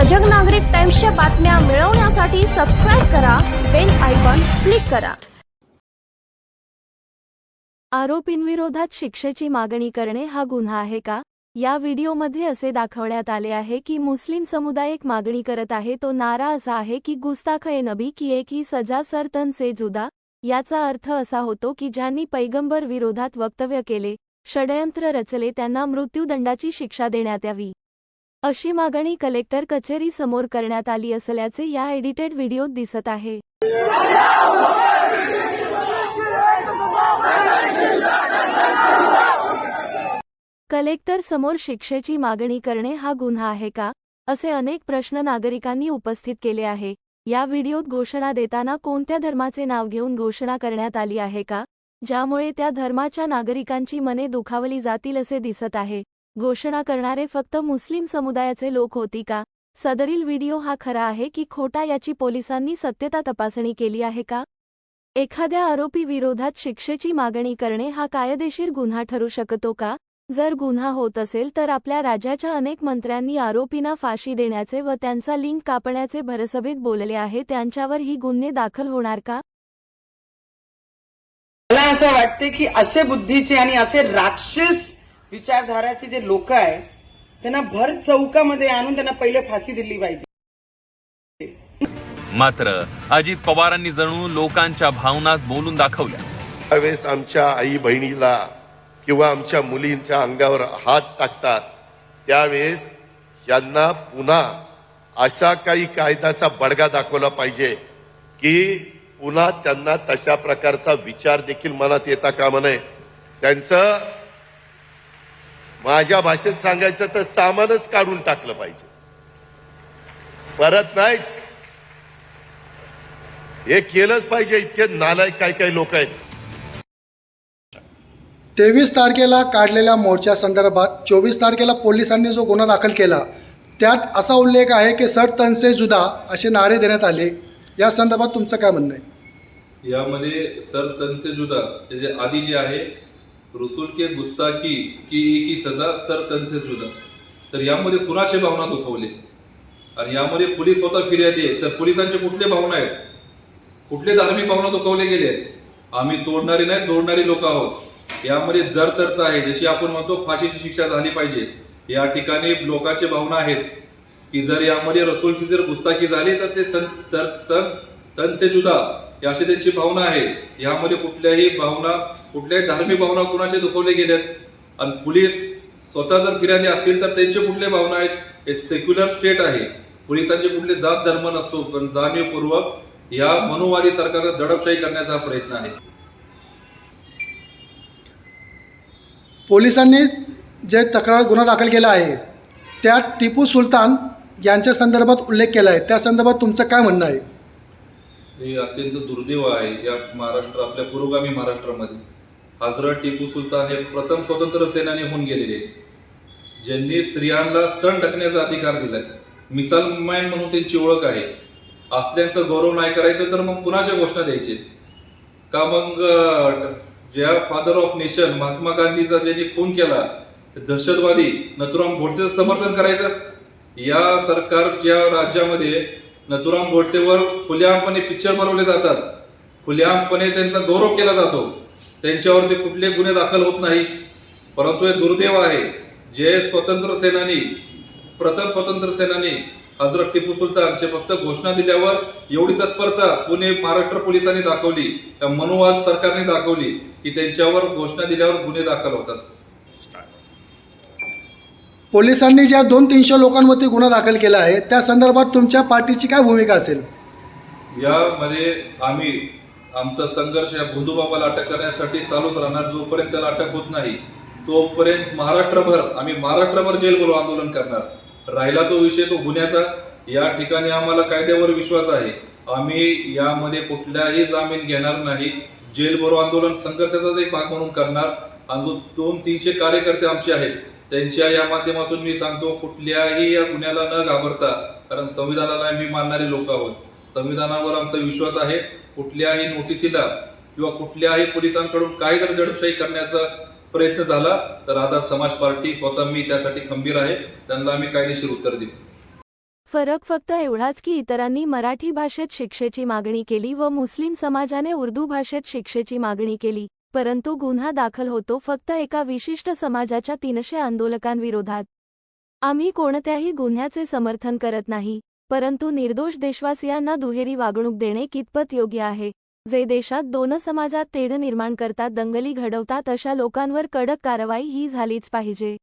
सजग नागरिक टाइम्सच्या बातम्या मिळवण्यासाठी सबस्क्राईब करा बेल आयकॉन क्लिक करा. आरोपींविरोधात शिक्षेची मागणी करणे हा गुन्हा आहे का? या व्हिडिओमध्ये असे दाखवण्यात आले आहे की मुस्लिम समुदाय एक मागणी करत आहे तो नारा असा आहे की गुस्ताख ए नबी की एक ही सजा सर तन से जुदा. याचा अर्थ असा होतो की ज्यांनी पैगंबर विरोधात वक्तव्य केले षडयंत्र रचले त्यांना मृत्यूदंडाची शिक्षा देण्यात यावी. अशी मागणी कलेक्टर कचेरी समोर करण्यात आली असल्याचे या एडिटेड व्हिडिओत दिसत आहे. कलेक्टर समोर शिक्षेची मागणी करणे हा गुन्हा आहे का? असे अनेक प्रश्न नागरिकांनी उपस्थित केले आहे. या व्हिडिओत घोषणा देताना कोणत्या धर्माचे नाव घेऊन घोषणा करण्यात आली आहे का? ज्यामुळे त्या धर्माच्या नागरिकांची मने दुखावली जातील असे दिसत आहे. घोषणा करणारे फक्त मुस्लिम समुदायाचे लोक होती का? सदरील व्हिडिओ हा खरा आहे की खोटा याची पोलिसांनी सत्यता तपासणी केली आहे का? एखाद्या आरोपी विरोधात शिक्षेची मागणी करणे हा कायदेशीर गुन्हा ठरू शकतो का? जर गुन्हा होत असेल तर आपल्या राज्याच्या अनेक मंत्र्यांनी आरोपींना फाशी देण्याचे व त्यांचा लिंक कापण्याचे भरसभेत बोलले आहे त्यांच्यावर ही गुन्हे दाखल होणार का? मला असं वाटते की असे बुद्धीचे आणि असे राक्षस विचारधाराचे जे लोक आहे त्यांना भर चौकामध्ये आणून त्यांना पहिले फाशी दिली पाहिजे. मात्र अजित पवारांनी जणू लोकांच्या भावनाच बोलून दाखवल्या. त्यावेळेस आमच्या आई बहिणीला किंवा आमच्या मुलींच्या अंगावर हात टाकतात त्यावेळेस यांना पुन्हा अशा काही कायद्याचा बडगा दाखवला पाहिजे की पुन्हा त्यांना तशा प्रकारचा विचार देखील मनात येता कामा नये. त्यांचं माझ्या भाषेत सांगायचं तर सामानच काढून टाकलं पाहिजे. परत नाहीच. हे केलंच पाहिजे इतके नालायक काही काही लोक आहेत. तेवीस तारखेला काढलेल्या मोर्चा संदर्भात चोवीस तारखेला पोलिसांनी जो गुन्हा दाखल केला त्यात असा उल्लेख आहे की सर तनसे जुदा असे नारे देण्यात आले. या संदर्भात तुमचं काय म्हणणं आहे? यामध्ये सर तनसे जुदा जे आधी जे आहे रसूल के गुस्ताकी की एक ही सजा सर त्यांचे जुदा। तर यामध्ये कुणाचे भावना दुखवले? आणि यामध्ये पोलीस स्वतः फिर्यादी आहे तर पोलिसांचे कुठले भावना आहेत? कुठले धार्मिक भावना दुखवले गेले आहेत? आम्ही तोडणारे नाही तोडणारी लोक आहोत. यामध्ये जर तरच आहे जशी आपण म्हणतो फाशीची शिक्षा झाली पाहिजे या ठिकाणी लोकांचे भावना आहेत की जर यामध्ये रसूलची जर गुस्ताखी झाली तर ते सन तर सन तनसे जुदा. ही अशी त्यांची भावना आहे. यामध्ये कुठल्याही भावना कुठल्याही धार्मिक भावना कुणाचे दुखवले गेल्यात आणि पोलीस स्वतः जर फिर्यादी असतील तर त्यांचे कुठले भावना आहेत? हे सेक्युलर स्टेट आहे. पोलिसांचे कुठले जात धर्म नसतो पण जाणीवपूर्वक या मनुवादी सरकारला दडपशाही करण्याचा प्रयत्न आहे. पोलिसांनी जे तक्रार गुन्हा दाखल केला आहे त्यात टिपू सुलतान यांच्या संदर्भात उल्लेख केला आहे. त्या संदर्भात तुमचं काय म्हणणं आहे? हे अत्यंत दुर्दैव आहे या महाराष्ट्र आपल्या पुरोगामी महाराष्ट्रामध्ये. हजरत टिपू सुलतान हे प्रथम स्वतंत्र सेनानी होऊन गेलेले ज्यांनी स्त्रियांना स्तन ढकण्याचा अधिकार दिलाय. मिसाल मॅन म्हणून त्यांची ओळख आहे. असल्यांचा गौरव नाही करायचं तर मग कुणाच्या घोषणा द्यायचे? का मग ज्या फादर ऑफ नेशन महात्मा गांधीचा ज्यांनी खून केला दहशतवादी नथुराम गोडसेचं समर्थन करायचं? या सरकारच्या राज्यामध्ये नथुराम गोडसेवर खुलेआमपणे पिक्चर बनवले जातात. खुलेआमपणे त्यांचा गौरव केला जातो. त्यांच्यावरती कुठले गुन्हे दाखल होत नाही. परंतु हे दुर्दैव आहे. जे स्वतंत्र सेनानी प्रथम स्वतंत्र सेनानी हजरत टिपू सुलतानचे फक्त घोषणा दिल्यावर एवढी तत्परता पुणे महाराष्ट्र पोलिसांनी दाखवली त्या मनुवाद सरकारने दाखवली की त्यांच्यावर घोषणा दिल्यावर गुन्हे दाखल होतात. पोलिसांनी ज्या दोन तीनशे लोकांवरती गुन्हा दाखल केला आहे त्या संदर्भात तुमच्या पार्टीची काय भूमिका असेल? यामध्ये आम्ही आमचा संघर्ष या भोंदूबाबाला अटक करण्यासाठी चालूच राहणार. जोपर्यंत त्याला अटक होत नाही तोपर्यंत महाराष्ट्रभर आम्ही महाराष्ट्रभर जेल बोलू आंदोलन करणार. राहिला तो विषय तो गुन्ह्याचा. या ठिकाणी आम्हाला कायद्यावर विश्वास आहे. आम्ही यामध्ये कुठल्याही जामीन घेणार नाही. जेल बरो आंदोलन संघर्षाचाच एक भाग म्हणून करणार. आणि दोन तीनशे कार्यकर्ते आमचे आहेत. त्यांच्या या माध्यमातून मी सांगतो कुठल्याही या गुन्ह्याला न घाबरता कारण संविधानाला मी मानणारे लोक आहोत. संविधानावर आमचा विश्वास आहे कुठल्याही नोटिसीला किंवा कुठल्याही पोलिसांकडून काही जर दडपशाही करण्याचा प्रयत्न झाला तर आझाद समाज पार्टी स्वतः मी त्यासाठी खंबीर आहे त्यांना आम्ही कायदेशीर उत्तर देऊ फरक फक्त एवढाच की इतरांनी मराठी भाषेत शिक्षेची मागणी केली व मुस्लिम समाजाने उर्दू भाषेत शिक्षेची मागणी केली. परंतु गुन्हा दाखल होतो फक्त एका विशिष्ट समाजाच्या तीनशे आंदोलकांविरोधात. आम्ही कोणत्याही गुन्ह्याचे समर्थन करत नाही परंतु निर्दोष देशवासियांना दुहेरी वागणूक देणे कितपत योग्य आहे? जे देशात दोन समाजात तेढ निर्माण करतात दंगली घडवतात अशा लोकांवर कडक कारवाई ही झालीच पाहिजे.